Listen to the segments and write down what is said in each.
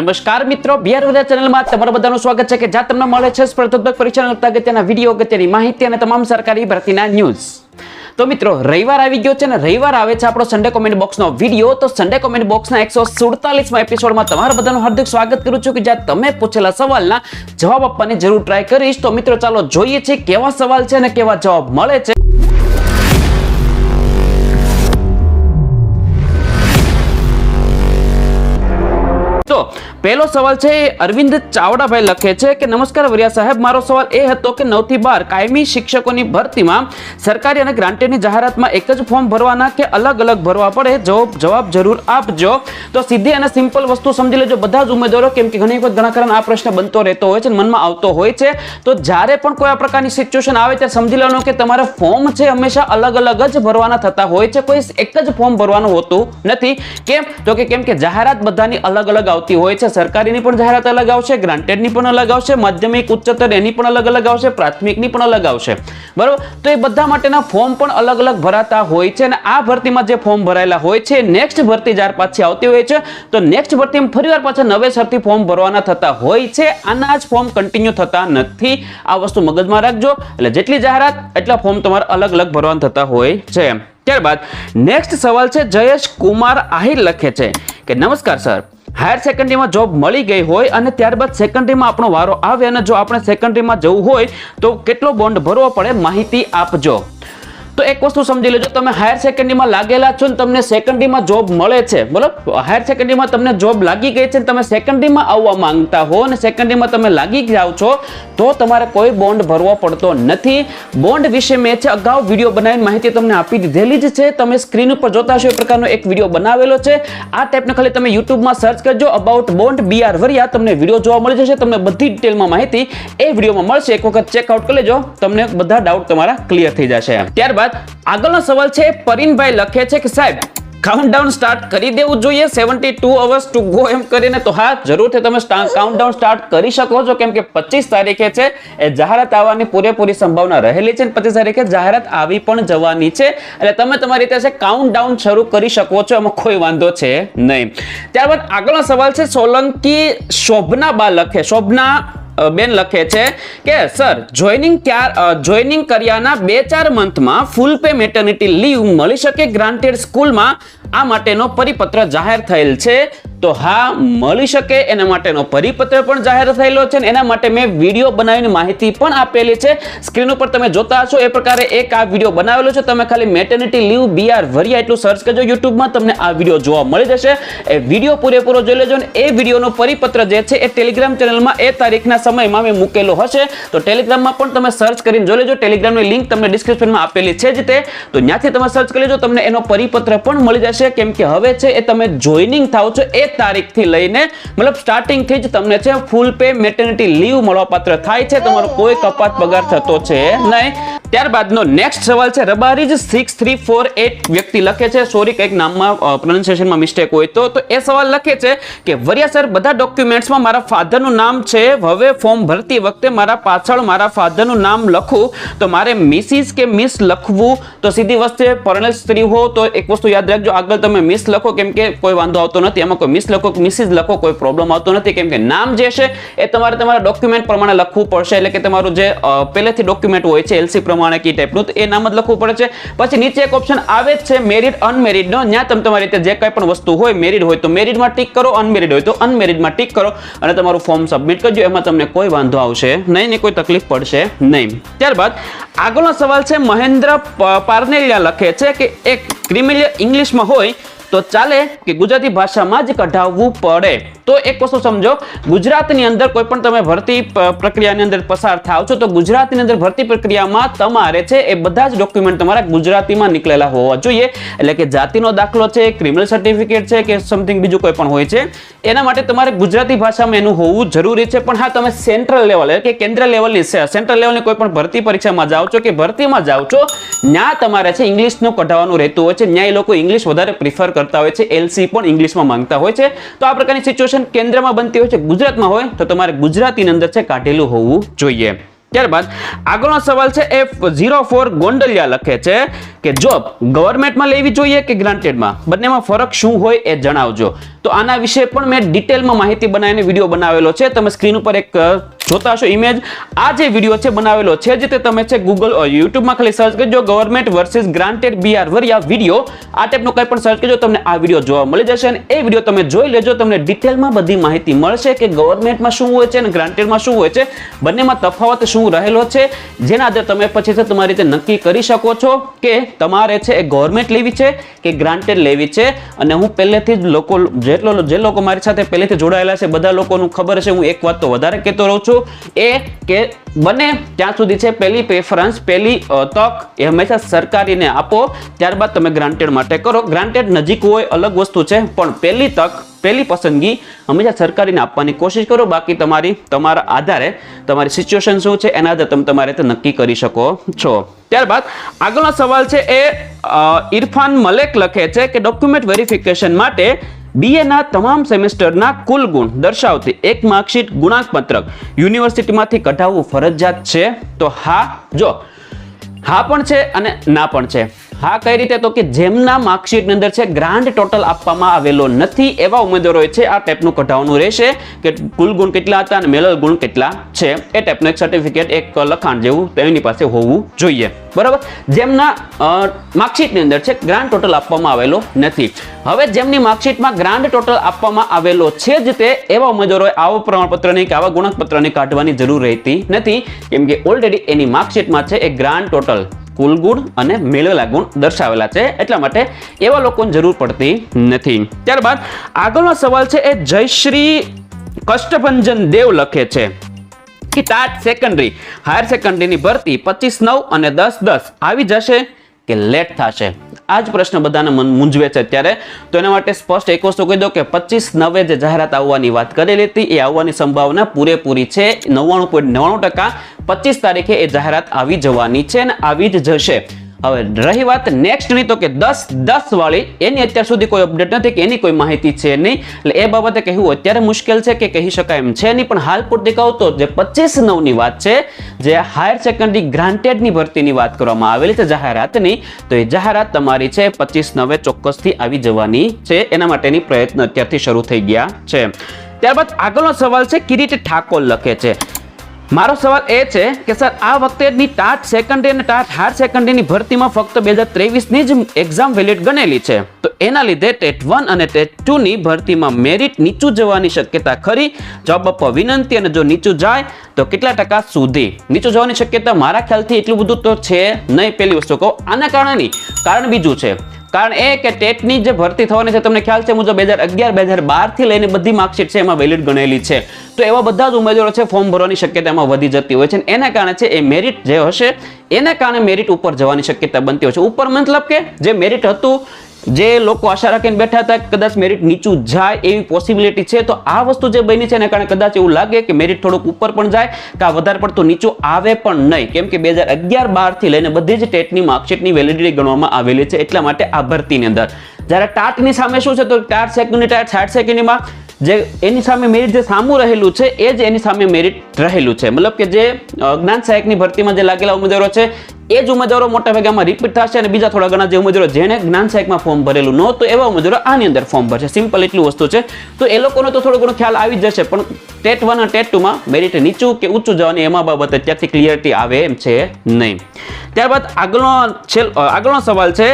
નમસ્કાર મિત્રો બિહાર ઉદય ચેનલમાં તમારું બધાનું સ્વાગત છે કે જ્યાં તમને મળે છે સ્પર્ધાત્મક પરીક્ષાને લગતા અગત્યના વીડિયો, અગત્યની માહિતી અને તમામ સરકારી ભરતીના ન્યૂઝ તો મિત્રો, રવિવાર આવી ગયો છે ને રવિવાર આવે છે આપણો સન્ડે કોમેન્ટ બોક્સનો વીડિયો. તો સન્ડે કોમેન્ટ બોક્સના એકસો સુડતાલીસમાં એપિસોડમાં તમારા બધાનું હાર્દિક સ્વાગત કરું છું કે જ્યાં તમે પૂછેલા સવાલના જવાબ આપવાની જરૂર ટ્રાય કરીશ. તો મિત્રો, ચાલો જોઈએ છે કેવા સવાલ છે અને કેવા જવાબ મળે છે. પહેલો સવાલ છે એ અરવિંદ ચાવડાભાઈ લખે છે કે, નમસ્કાર વરિયા સાહેબ, મારો સવાલ એ હતો કે નવથી બાર કાયમી શિક્ષકોની ભરતીમાં સરકારી અને ગ્રાન્ટેડની જાહેરાતમાં એક જ ફોર્મ ભરવાના કે અલગ અલગ ભરવા પડે? જવાબ જવાબ જરૂર આપજો. તો સીધી અને સિમ્પલ વસ્તુ સમજી લેજો. બધા જ ઉમેદવારો, કેમ કે ઘણી વખત ઘણા કારણ આ પ્રશ્ન બનતો રહેતો હોય છે મનમાં આવતો હોય છે, તો જ્યારે પણ કોઈ આ પ્રકારની સિચ્યુએશન આવે ત્યારે સમજી લેવાનું કે તમારા ફોર્મ છે હંમેશા અલગ અલગ જ ભરવાના થતા હોય છે. કોઈ એક જ ફોર્મ ભરવાનું હોતું નથી. કેમ? તો કે કેમ કે જાહેરાત બધાની અલગ અલગ આવતી હોય છે. સરકારીની પણ જાહેરાત અલગ આવશે ગ્રાન્ટેડની પણ અલગ આવશે, માધ્યમિક, ઉચ્ચતર એની પણ અલગ અલગ આવશે, પ્રાથમિકની પણ અલગ આવશે. બરાબર? તો એ બધા માટેના ફોર્મ પણ અલગ અલગ ભરાતા હોય છે અને આ ભરતીમાં જે ફોર્મ ભરાયેલા હોય છે નેક્સ્ટ ભરતી જ્યારે પાછી આવતી હોય છે, તો નેક્સ્ટ ભરતીમાં ફરીવાર પાછા નવેસરથી ફોર્મ ભરવાના થતા હોય છે. આના જ ફોર્મ કન્ટિન્યુ થતા નથી. આ વસ્તુ મગજમાં રાખજો. એટલે જેટલી જાહેરાત, એટલા ફોર્મ તમારે અલગ અલગ ભરવાના થતા હોય છે. ત્યારબાદ નેક્સ્ટ સવાલ છે, જયેશ કુમાર આહિર લખે છે કે, નમસ્કાર, સર. હાયર સેકન્ડરીમાં જોબ મળી ગઈ હોય અને ત્યારબાદ સેકન્ડરીમાં આપણો વારો આવે અને જો આપણે સેકન્ડરીમાં જવું હોય તો કેટલો બોન્ડ ભરવો પડે માહિતી આપજો. તો એક વસ્તુ સમજી લેજો, તમે હાયર સેકન્ડરીમાં લાગેલા છો ને તમને સેકન્ડરીમાં જોબ મળે છે, બરોબર? હાયર સેકન્ડરીમાં તમને જોબ લાગી ગઈ છે તમે સેકન્ડરીમાં આવવા માંગતા હો અને સેકન્ડરીમાં તમે લાગી જાઓ છો, તો તમારે કોઈ બોન્ડ ભરવો પડતો નથી. બોન્ડ વિશે મેં છે અગાઉ વીડિયો બનાવીને માહિતી તમને આપી દીધેલી જ છે. તમે સ્ક્રીન ઉપર જોતા હશો એ પ્રકારનો એક વીડિયો બનાવેલો છે. આ ટાઈપનો ખાલી તમે યુટ્યુબમાં સર્ચ કરજો અબાઉટ બોન્ડ બીઆર વરિયા તમને વીડિયો જોવા મળી જશે. તમને બધી ડિટેલમાં માહિતી એ વિડીયોમાં મળશે. એક વખત ચેકઆઉટ કરી લેજો, તમને બધા ડાઉટ તમારા ક્લિયર થઈ જશે. ત્યારબાદ આગળનો સવાલ છે પરિનભાઈ લખે છે કે સાહેબ કાઉન્ટડાઉન સ્ટાર્ટ કરી દેવું જોઈએ 72 ટુ અવર્સ ટુ ગો એમ કરીને તો હા જરૂરથી તમે કાઉન્ટડાઉન સ્ટાર્ટ કરી શકો છો, કેમ કે પચીસ તારીખે છે, એ જાહેરાત આવવાની પૂરેપૂરી સંભાવના રહેલી છે અને પચીસ તારીખે જાહેરાત આવી પણ જવાની છે, એટલે તમે તમારી રીતે છે કાઉન્ટડાઉન શરૂ કરી શકો છો, એમાં કોઈ વાંધો છે નહીં. ત્યારબાદ આગળનો સવાલ છે, સોલંકી શોભના બા લખે, શોભના બેન લખે છે કે, સર, જોઈનિંગ ક્યાર જોઈનિંગ કર્યાના બે ચાર મંથમાં ફૂલ પે મેટર્નિટી લીવ મળી શકે ગ્રાન્ટેડ સ્કૂલમાં આ માટેનો પરિપત્ર જાહેર થયેલ છે. તો હા, મળી શકે એના માટેનો પરિપત્ર પણ જાહેર થયેલો છે એના માટે મેં વીડિયો બનાવીને માહિતી પણ આપેલી છે. સ્ક્રીન ઉપર તમે જોતા હશો એ પ્રકારે એક આ વીડિયો બનાવેલો છે. તમે ખાલી મેટર્નિટી લીવ બીઆર વરિયા એટલું સર્ચ કરજો યુટ્યુબમાં, તમને આ વીડિયો જોવા મળી જશે. એ વીડિયો પૂરેપૂરો જોઈ લેજો અને એ વિડીયોનો પરિપત્ર જે છે એ ટેલિગ્રામ ચેનલમાં એ તારીખના સમયમાં મેં મૂકેલો હશે. તો ટેલિગ્રામમાં પણ તમે સર્ચ કરીને જોઈ લેજો. ટેલિગ્રામની લિંક તમને ડિસ્ક્રિપ્શનમાં આપેલી છે જ તે. તો ત્યાંથી તમે સર્ચ કરી લેજો. તમને એનો પરિપત્ર પણ મળી જશે. કેમ કે હવે છે એ તમે જોઈનિંગ થાવ છો એ તારીખથી લઈને મતલબ સ્ટાર્ટિંગથી જ તમને છે ફૂલ પે મેટર્નિટી લીવ મળવાપાત્ર થાય છે. તમારો કોઈ કપાત પગાર થતો છે નહીં. ત્યારબાદનો નેક્સ્ટ સવાલ છે. રબારીજ સિક્સ થ્રી ફોર એટ વ્યક્તિ લખે છે. સોરી કંઈક નામમાં પ્રોનાઉન્સિએશનમાં મિસ્ટેક હોય તો. એ સવાલ લખે છે કે, વરિયા સર બધા ડોક્યુમેન્ટ્સમાં મારા ફાધરનું નામ છે. હવે ફોર્મ ભરતી વખતે મારા પાછળ મારા ફાધરનું નામ લખું. તો મારે મિસિસ કે મિસ લખવું? તો સીધી વસ્તુ પરણેલ સ્ત્રી હો, તો એક વસ્તુ યાદ રાખજો. આગળ તમે મિસ લખો. કેમ કે કોઈ વાંધો આવતો નથી. એમાં કોઈ મિસ લખો મિસિસ લખો, કોઈ પ્રોબ્લેમ આવતો નથી. કેમ કે નામ જે છે, એ તમારે તમારા ડોક્યુમેન્ટ પ્રમાણે લખવું પડશે. એટલે કે તમારું જે પહેલેથી ડોક્યુમેન્ટ હોય છે એલસી પ્રમાણે કી ટાઈપનું એ નામ જ લખવું પડે છે. પછી નીચે એક ઓપ્શન આવે જ છે મેરિડ અનમેરિડ જ્યાં તમે તમારી રીતે જે કંઈ પણ વસ્તુ હોય મેરિડ હોય તો મેરિડમાં ટીક કરો અનમેરિડ હોય તો અનમેરિડમાં ટીક કરો અને તમારું ફોર્મ સબમિટ કરજો. એમાં તમને કોઈ વાંધો આવશે નહીં ને કોઈ તકલીફ પડશે નહીં. ત્યારબાદ આગળનો સવાલ છે, મહેન્દ્ર પારનેલિયા લખે છે કે એક ક્રિમિલિયર ઇંગ્લિશમાં હોય તો ચાલે કે ગુજરાતી ભાષામાં જ કઢાવવું પડે. તો એક વસ્તુ સમજો, ગુજરાતની અંદર કોઈ પણ તમે ભરતી પ્રક્રિયાની અંદર પસાર થાવ છો, તો ગુજરાતની અંદર ભરતી પ્રક્રિયામાં તમારે છે એ બધા જ ડોક્યુમેન્ટ તમારા ગુજરાતીમાં નીકળેલા હોવા જોઈએ. એટલે કે જાતિનો દાખલો છે ક્રિમિનલ સર્ટિફિકેટ છે કે સમથિંગ બીજું કોઈ પણ હોય છે, એના માટે તમારે ગુજરાતી ભાષામાં એનું હોવું જરૂરી છે. પણ હા, તમે સેન્ટ્રલ લેવલ કે કેન્દ્ર લેવલની સેન્ટ્રલ લેવલની કોઈ પણ ભરતી પરીક્ષામાં જાઓ છો કે ભરતીમાં જાઓ છો, ત્યાં તમારે છે ઇંગ્લિશનું કઢાવવાનું રહેતું હોય છે. ત્યાં એ લોકો ઇંગ્લિશ વધારે પ્રિફર કરતા હોય છે. એલસી પણ ઇંગ્લિશમાં માંગતા હોય છે. તો આ પ્રકારની સિચ્યુએશન કેન્દ્રમાં બનતી હોય છે. ગુજરાતમાં હોય તો તમારે ગુજરાતીની અંદર છે કાઢેલું હોવું જોઈએ. ત્યારબાદ આગળનો સવાલ છે એ ઝીરો ફોર ગોંડલિયા લખે છે કે જોબ ગવર્મેન્ટમાં લેવી જોઈએ કે ગ્રાન્ટેડમાં બંનેમાં ફરક શું હોય એ જણાવજો. તો આના વિશે પણ મેં ડિટેલમાં માહિતી બનાવીને વીડિયો બનાવેલો છે. તમે સ્ક્રીન ઉપર એક જોતા હશો ઇમેજ આ જે વીડિયો છે બનાવેલો છે, જે તે તમે છે ગૂગલ યુટ્યુબમાં ખાલી સર્ચ કરજો government versus granted BR Variya video આ ટાઈપનો કંઈ પણ સર્ચ કરજો, તમને આ વીડિયો જોવા મળી જશે અને એ વીડિયો તમે જોઈ લેજો, તમને ડિટેલમાં બધી માહિતી મળશે કે ગવર્મેન્ટમાં શું હોય છે અને ગ્રાન્ટેડમાં શું હોય છે. બંનેમાં તફાવત શું રહેલો છે, જેના આધારે તમે પછી છે તમારી રીતે નક્કી કરી શકો છો કે તમારે છે એ ગવર્મેન્ટ લેવી છે કે ગ્રાન્ટેડ લેવી છે. અને હું પહેલેથી જ લોકો, જેટલો, જે લોકો મારી સાથે પહેલેથી જોડાયેલા છે, બધા લોકોનું ખબર છે, હું એક વાત તો વધારે કહેતો રહું છું. એ કે બને ત્યાં સુધી છે પહેલી પ્રેફરન્સ પહેલી તક એ હંમેશા સરકારીને આપો. ત્યારબાદ તમે ગ્રાન્ટેડ માટે કરો. ગ્રાન્ટેડ નજીક હોય, અલગ વસ્તુ છે, પણ પહેલી તક, પહેલી પસંદગી હંમેશા સરકારીને આપવાની કોશિશ કરો. બાકી તમારી, તમારા આધારે તમારી સિચ્યુએશન શું છે, એના આધારે તમે તમારે રીતે નક્કી કરી શકો છો. ત્યારબાદ આગળનો સવાલ છે એ ઇરફાન મલેક લખે છે કે ડોક્યુમેન્ટ વેરિફિકેશન માટે બીએના તમામ સેમેસ્ટરના કુલ ગુણ દર્શાવતી એક માર્કશીટ ગુણાંક પત્રક યુનિવર્સિટીમાંથી કઢાવવું ફરજિયાત છે. તો હા, જો, હા પણ છે અને ના પણ છે. હા, કઈ રીતે? તો કે જેમના માર્કશીટની અંદર છે ગ્રાન્ડ ટોટલ આપવામાં આવેલો નથી એવા ઉમેદવારોએ છે, આ ટેપનું કઢાવવાનું રહેશે કે કુલ ગુણ કેટલા હતા અને મેળવેલ ગુણ કેટલા છે. એ ટેપનું એક સર્ટિફિકેટ એક લખાણ જેવું તેની પાસે હોવું જોઈએ. બરાબર? જેમના માર્કશીટની અંદર છે ગ્રાન્ડ ટોટલ આપવામાં આવેલો નથી. હવે જેમની માર્કશીટમાં ગ્રાન્ડ ટોટલ આપવામાં આવેલો છે જ તે, એવા ઉમેદવારોએ આવો પ્રમાણપત્રની કે આવા ગુણકપત્રની કાઢવાની જરૂર રહેતી નથી. કેમ કે ઓલરેડી એની માર્કશીટમાં છે, એ ગ્રાન્ડ ટોટલ કુલ ગુણ અને મેળવેલા ગુણ દર્શાવેલા છે. એટલા માટે એવા લોકોની જરૂર પડતી નથી. ત્યારબાદ આગળનો સવાલ છે, એ જયશ્રી કષ્ટભંજન દેવ લખે છે કે ટાટ સેકન્ડરી હાયર સેકન્ડરીની ભરતી પચીસ નવ અને દસ દસ આવી જશે કે લેટ થશે? આ જ પ્રશ્ન બધાને મૂંઝવે છે અત્યારે. તો એના માટે સ્પષ્ટ એક વસ્તુ કહી દો કે પચીસ નવે જે જાહેરાત આવવાની વાત કરેલી હતી, એ આવવાની સંભાવના પૂરેપૂરી છે. નવ્વાણું પોઈન્ટ નવ્વાણું ટકા પચીસ તારીખે એ જાહેરાત આવી જવાની છે અને આવી જ જશે. હવે રહી વાત નેક્સ્ટની તો કે દસ દસ વાળી, એની અત્યાર સુધી કોઈ અપડેટ નથી કે એની કોઈ માહિતી છે નહીં. એટલે એ બાબતે કહેવું અત્યારે મુશ્કેલ છે કે કહી શકાય એમ છે નહીં. પણ હાલ પૂરતી કહું તો જે પચીસ નવની વાત છે, જે હાયર સેકન્ડરી ગ્રાન્ટેડની ભરતીની વાત કરવામાં આવેલી છે જાહેરાતની, તો એ જાહેરાત તમારી છે પચીસ નવે ચોક્કસથી આવી જવાની છે. એના માટેની પ્રયત્ન અત્યારથી શરૂ થઈ ગયા છે. ત્યારબાદ આગળનો સવાલ છે, કિરીટ ઠાકોર લખે છે. મારો સવાલ એ છે કે સર, આ વખતેની ટાટ સેકન્ડરી અને ટાટ હાયર સેકન્ડરીની ભરતીમાં ફક્ત બે હજાર ત્રેવીસની જ એક્ઝામ વેલિડ ગણેલી છે. તો એના લીધે ટેટ વન અને ટેટ ટુની ભરતીમાં મેરિટ નીચું જવાની શક્યતા ખરી? જવાબ આપવા વિનંતી અને જો નીચું જાય, તો કેટલા ટકા સુધી? નીચું જવાની શક્યતા મારા ખ્યાલથી એટલું બધું તો છે નહીં, પહેલી વસ્તુ કહું. આના કારણે કારણ બીજું છે કારણ એ કે ટેટની જે ભરતી થવાની છે, તમને ખ્યાલ છે, મુજબ બે હજાર અગિયાર, બે હજાર બારથી લઈને બધી માર્કશીટ છે, એમાં વેલિડ ગણેલી છે. તો એવા બધા જ ઉમેદવારો છે ફોર્મ ભરવાની શક્યતા એમાં વધી જતી હોય છે એના કારણે છે, એ મેરિટ જે હશે, એના કારણે મેરિટ ઉપર જવાની શક્યતા બનતી હોય છે. ઉપર મતલબ કે જે મેરિટ હતું જે લોકો આશા રાખીને બેઠા હતા કે કદાચ મેરિટ નીચું જાય એવી પોસિબિલિટી છે, તો આ વસ્તુ જે બની છે એના કારણે કદાચ એવું લાગે કે મેરિટ થોડુંક ઉપર પણ જાય, કે આ વધારે પડતું નીચું આવે પણ નહીં. કેમ કે બે હજાર અગિયાર બારથી લઈને બધી જ ટેટની માર્કશીટની વેલિડિટી ગણવામાં આવેલી છે, એટલા માટે આ ભરતીની અંદર. જ્યારે ટાટની સામે શું છે, તો ટાટ સેકન્ડની ટાટ સાઠ સેકન્ડમાં જે એની સામે મેરિટ જે સામું રહેલું છે, એ જ એની સામે મેરિટ રહેલું છે. મતલબ કે જે જ્ઞાન સહાયકની ભરતીમાં જે લાગેલા ઉમેદવારો છે, એ જ ઉમેદવારો મોટા ભાગમાં રિપીટ થશે અને બીજા થોડા ઘણા જે ઉમેદવારો જેણે જ્ઞાન સહાયકમાં ફોર્મ ભરેલું નહોતું એવા ઉમેદવારો આની અંદર ફોર્મ ભરશે. સિમ્પલ એટલી વસ્તુ છે. તો એ લોકોનો તો થોડો ઘણો ખ્યાલ આવી જશે, પણ ટેટ વન અને ટેટ ટુમાં મેરિટ નીચું કે ઊંચું જવાની એમાં બાબત અત્યારથી ક્લિયરિટી આવે એમ છે નહીં. ત્યારબાદ આગળનો આગળનો સવાલ છે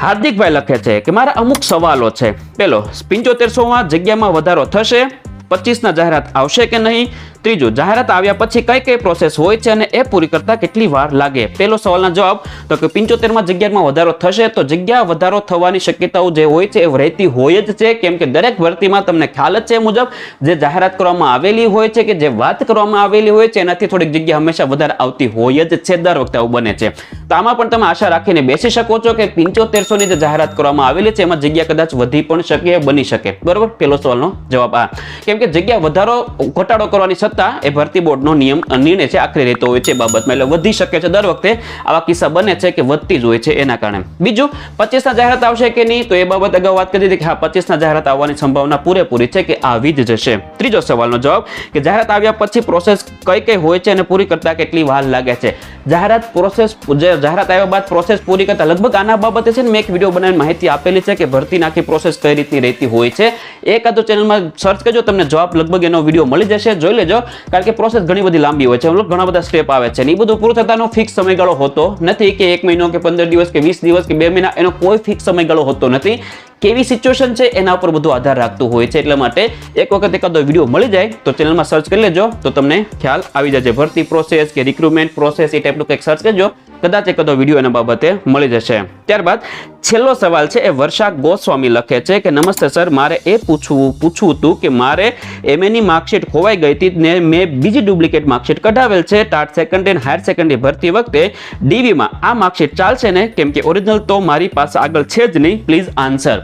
હાર્દિકભાઈ લખે છે કે મારા અમુક સવાલો છે. પેલો, પિંચોતેરસોમાં જગ્યામાં વધારો થશે, પચીસના જાહેરાત આવશે કે નહીં? ત્રીજું, જાહેરાત આવ્યા પછી કઈ કઈ પ્રોસેસ હોય છે અને એ પૂરી કરતા કેટલી વાર લાગે? પેલો સવાલના જવાબ, તો કે પિંચોતેરમાં જગ્યામાં વધારો થશે તો જગ્યા વધારો થવાની શક્યતાઓ જે હોય છે એ રહેતી હોય જ છે. કેમ કે દરેક ભરતીમાં તમને ખ્યાલ જ છે મુજબ, જે જાહેરાત કરવામાં આવેલી હોય છે કે જે વાત કરવામાં આવેલી હોય છે, એનાથી થોડીક જગ્યા હંમેશા વધારે આવતી હોય જ છે. દર વખતે આવું બને છે. તો આમાં પણ તમે આશા રાખીને બેસી શકો છો કે પિંચોતેરસોની જે જાહેરાત કરવામાં આવેલી છે, એમાં જગ્યા કદાચ વધી પણ શકે, બની શકે. બરોબર? પેલો સવાલનો જવાબ આ. કેમ કે જગ્યા વધારો, ઘટાડો કરવાની સત્તા એ ભરતી બોર્ડનો નિયમ નિર્ણય છે, આખરે રહેતો હોય છે બાબતમાં. એટલે વધી શકે છે દર વખતે આવા કિસ્સા બને છે કે વધતી જ હોય છે એના કારણે. બીજું, પચીસના જાહેરાત આવશે કે નહીં? તો એ બાબત અગાઉ વાત કરી હતી કે હા, પચીસના જાહેરાત આવવાની સંભાવના પૂરેપૂરી છે કે આવી જ જશે. ત્રીજો સવાલનો જવાબ, કે જાહેરાત આવ્યા પછી પ્રોસેસ કઈ કઈ હોય છે અને પૂરી કરતા કેટલી વાર લાગે છે? જાહેરાત પ્રોસેસ જાહેરાત આવ્યા બાદ પ્રોસેસ પૂરી કરતા લગભગ આના બાબતે છે ને મેં એક વીડિયો બનાવીને માહિતી આપેલી છે કે ભરતી નાખી પ્રોસેસ કઈ રીતની રહેતી હોય છે. એકાદો ચેનલમાં સર્ચ કરજો, તમને જવાબ લગભગ એનો વીડિયો મળી જશે. જોઈ લેજો. કારણ કે પ્રોસેસ ઘણી બધી લાંબી હોય છે. ઘણા બધા સ્ટેપ આવે છે. એ બધું પૂરું થતાનો ફિક્સ સમયગાળો હોતો નથી કે એક મહિનો કે પંદર દિવસ કે વીસ દિવસ કે બે મહિના એનો કોઈ ફિક્સ સમયગાળો હોતો નથી. કેવી સિચ્યુએશન છે, એના ઉપર બધું આધાર રાખતું હોય છે. એટલા માટે એક વખત એકાદો વીડિયો મળી જાય તો ચેનલમાં સર્ચ કરી લેજો, તો તમને ખ્યાલ આવી જશે. ભરતી પ્રોસેસ કે રિક્રુટમેન્ટ પ્રોસેસ એ ટાઈપનું કંઈક સર્ચ કરજો, કદાચ એકાદો વીડિયો એના બાબતે મળી જશે. ત્યારબાદ છેલ્લો સવાલ છે, એ વર્ષા ગોસ્વામી લખે છે કે, નમસ્તે સર, મારે એ પૂછવું પૂછવું હતું કે મારે એમએની માર્કશીટ ખોવાઈ ગઈ હતી ને મેં બીજી ડુપ્લિકેટ માર્કશીટ કઢાવેલ છે. TAT second and higher secondary ભરતી વખતે ડીવીમાં આ માર્કશીટ ચાલશે ને? કેમ કે ઓરિજિનલ તો મારી પાસે આગળ છે જ નહીં. પ્લીઝ આન્સર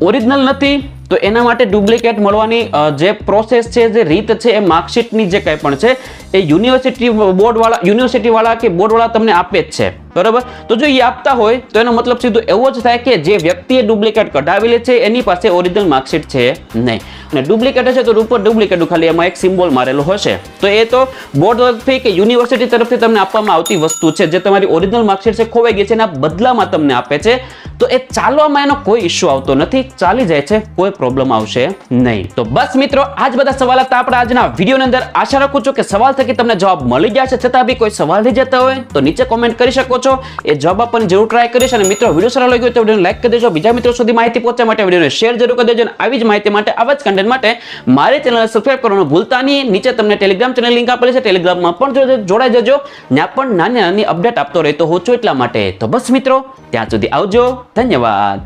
ઓરિજિનલ નથી, તો એના માટે ડુપ્લિકેટ મળવાની જે પ્રોસેસ છે, જે રીત છે, એ માર્કશીટની જે કંઈ પણ છે, એ યુનિવર્સિટી બોર્ડવાળા, યુનિવર્સિટીવાળા કે બોર્ડવાળા તમને આપે જ છે. બરાબર? તો જો એ આપતા હોય, તો એનો મતલબ સીધો એવો જ થાય કે જે વ્યક્તિએ ડુપ્લિકેટ કઢાવેલી છે, એની પાસે ઓરિજિનલ માર્કશીટ છે નહીં. અને ડુપ્લિકેટ હશે તો ઉપર ડુપ્લિકેટ ખાલી એમાં એક સિમ્બોલ મારેલો હશે. તો એ તો બોર્ડ તરફથી કે યુનિવર્સિટી તરફથી તમને આપવામાં આવતી વસ્તુ છે, જે તમારી ઓરિજિનલ માર્કશીટ છે, ખોવાઈ ગઈ છે એના બદલામાં તમને આપે છે. તો એ ચાલવામાં એનો કોઈ ઇશ્યુ આવતો નથી, ચાલી જાય છે, કોઈ પ્રોબ્લેમ આવશે નહીં. તો બસ મિત્રો, આજ બધા સવાલ હતા આપણા આજના વિડીયોની અંદર. આશા રાખું છું કે સવાલ થકી તમને જવાબ મળી ગયા છે છતાં બી કોઈ સવાલ રહી જતા હોય, તો નીચે કોમેન્ટ કરી શકો એ જવાબ આપવાની જરૂર ટ્રાય કરીશ અને મિત્રો વીડિયો સારો લાગ્યો તો વિડીયોને લાઈક કરી દેજો. બીજા મિત્રો સુધી માહિતી પહોંચવા માટે વિડીયોને શેર જરૂર કરી દેજો અને આવી જ માહિતી માટે, આવા જ કન્ટેન્ટ માટે મારી ચેનલને સબસ્ક્રાઈબ કરવાનું ભૂલતા નહીં. નીચે તમને ટેલિગ્રામ ચેનલ લિંક આપેલી છે. ટેલિગ્રામમાં પણ જોડાઈ જજો ત્યાં પણ નાની નાની અપડેટ આપતો રહેતો હોઉં છું એટલા માટે. તો બસ મિત્રો, ત્યાં સુધી આવજો. ધન્યવાદ.